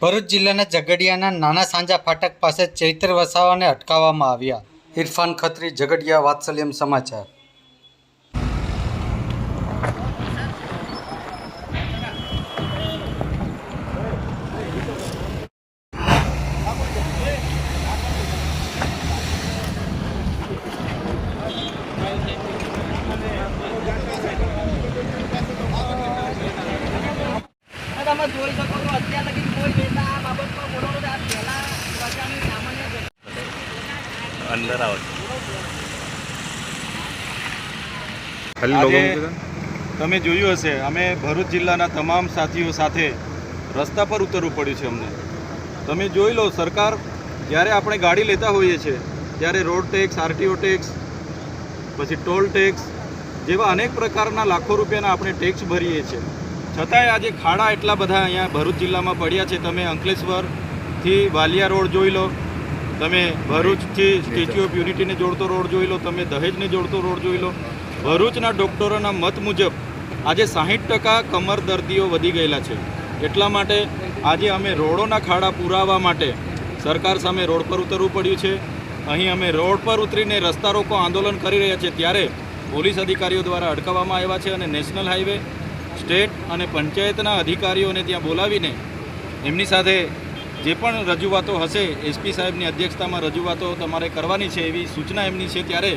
ભરૂચ જિલ્લાના ઝઘડિયાના નાના સાંજા ફાટક પાસે ચૈત્ર વસાવાને અટકાવવામાં આવ્યા. ઇરફાન ખત્રી, ઝઘડિયા, વાત્સલ્યમ સમાચાર. તમે જોઈ અંદર આવો. તમે જોયું હશે અમે ભરૂચ જિલ્લાના તમામ સાથીઓ સાથે રસ્તા પર ઉતરવું પડ્યું છે અમને. તમે જોઈ લો સરકાર જ્યારે આપણે ગાડી લેતા હોઈએ છીએ ત્યારે રોડ ટેક્સ આરટીઓ ટેક્સ પછી ટોલ ટેક્સ જેવા અનેક પ્રકારના લાખો રૂપિયાના આપણે ટેક્સ ભરીએ છીએ. છતાંય આજે ખાડા એટલા બધા અહીંયા ભરૂચ જિલ્લામાં પડ્યા છે. તમે અંકલેશ્વરથી વાલિયા રોડ જોઈ લો તમે ભરૂચથી સ્ટેચ્યુ ઓફ યુનિટીને જોડતો રોડ જોઈ લો તમે દહેજને જોડતો રોડ જોઈ લો. ભરૂચના ડૉક્ટરોના મત મુજબ આજે સાહીઠ ટકા કમર દર્દીઓ વધી ગયેલા છે. એટલા માટે આજે અમે રોડોના ખાડા પુરાવા માટે સરકાર સામે રોડ પર ઉતરવું પડ્યું છે. અહીં અમે રોડ પર ઉતરીને રસ્તા રોકો આંદોલન કરી રહ્યા છીએ ત્યારે પોલીસ અધિકારીઓ દ્વારા અટકાવવામાં આવ્યા છે અને નેશનલ હાઈવે સ્ટેટ અને પંચાયતના અધિકારીઓને ત્યાં બોલાવીને એમની સાથે જે પણ રજૂઆતો હશે, એસપી સાહેબની અધ્યક્ષતામાં રજૂઆતો તમારે કરવાની છે એવી સૂચના એમની છે ત્યારે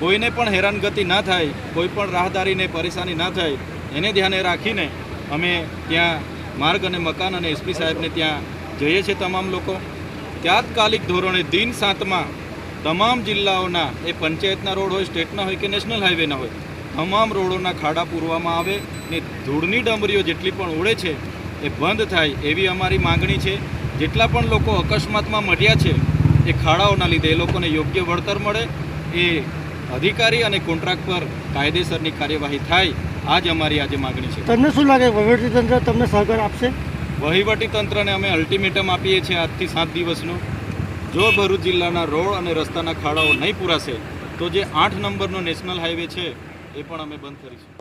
કોઈને પણ હેરાનગતિ ના થાય, કોઈ પણ રાહદારીને પરેશાની ના થાય, એને ધ્યાને રાખીને અમે ત્યાં માર્ગ અને મકાન અને એસપી સાહેબને ત્યાં જઈએ છીએ તમામ લોકો. તાત્કાલિક ધોરણે દિન સાતમાં તમામ જિલ્લાઓના, એ પંચાયતના રોડ હોય, સ્ટેટના હોય કે નેશનલ હાઈવેના હોય તમામ રોડોના ખાડા પૂરવામાં આવે ને ધૂળની ડમરીઓ જેટલી પણ ઉડે છે એ બંધ થાય એવી અમારી માંગણી છે. જેટલા પણ લોકો અકસ્માતમાં મર્યા છે એ ખાડાઓના લીધે એ લોકોને યોગ્ય વળતર મળે. એ અધિકારી અને કોન્ટ્રાક્ટ પર કાયદેસરની કાર્યવાહી થાય આ જ અમારી આજે માગણી છે. તમને શું લાગે વહીવટીતંત્ર તમને સહકાર આપશે? વહીવટી તંત્રને અમે અલ્ટિમેટમ આપીએ છીએ આજથી સાત દિવસનું. જો ભરૂચ જિલ્લાના રોડ અને રસ્તાના ખાડાઓ નહીં પૂરાશે તો જે આઠ નંબરનો નેશનલ હાઈવે છે એ પણ અમે બંધ કરીશું.